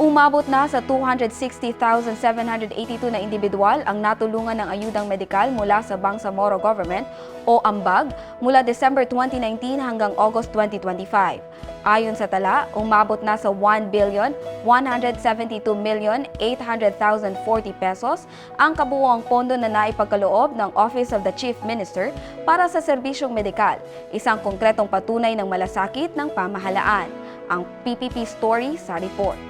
Umabot na sa 260,782 na individual ang natulungan ng ayudang medikal mula sa Bangsamoro Government o AMBAG mula December 2019 hanggang August 2025. Ayon sa tala, umabot na sa 1 billion 172 million 800,040 pesos ang kabuuang pondo na naipagkaloob ng Office of the Chief Minister para sa serbisyong medikal, isang konkretong patunay ng malasakit ng pamahalaan. Ang PPP story sa report.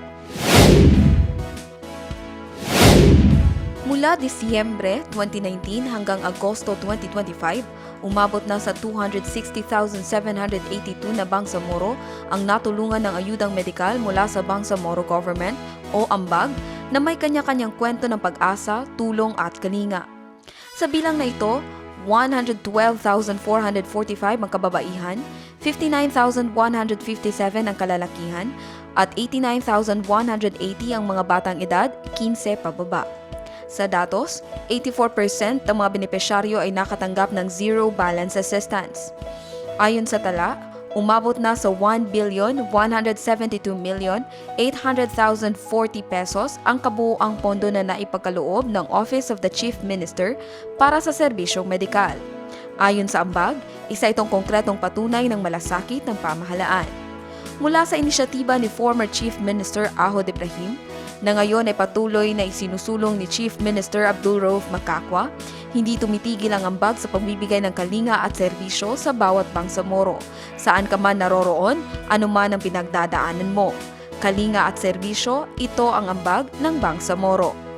Mula Disyembre 2019 hanggang Agosto 2025, umabot na sa 260,782 na Bangsamoro ang natulungan ng ayudang medikal mula sa Bangsamoro Government o AMBAG na may kanya-kanyang kwento ng pag-asa, tulong at kalinga. Sa bilang na ito, 112,445 ang kababaihan, 59,157 ang kalalakihan, at 89,180 ang mga batang edad 15 pababa. Sa datos, 84% ng mga benepisyaryo ay nakatanggap ng zero balance assistance. Ayon sa tala, umabot na sa 1 billion 172 million 800,040 pesos ang kabuuang pondo na naipagkaloob ng Office of the Chief Minister para sa serbisyong medikal. Ayon sa ambag, isa itong konkretong patunay ng malasakit ng pamahalaan. Mula sa inisyatiba ni former Chief Minister Aho Ibrahim, na ngayon ay patuloy na isinusulong ni Chief Minister Abdul Rauf Makakwa, hindi tumitigil ang ambag sa pagbibigay ng kalinga at serbisyo sa bawat bangsamoro. Saan ka man naroroon, anuman ang pinagdadaanan mo. Kalinga at serbisyo, ito ang ambag ng Bangsamoro.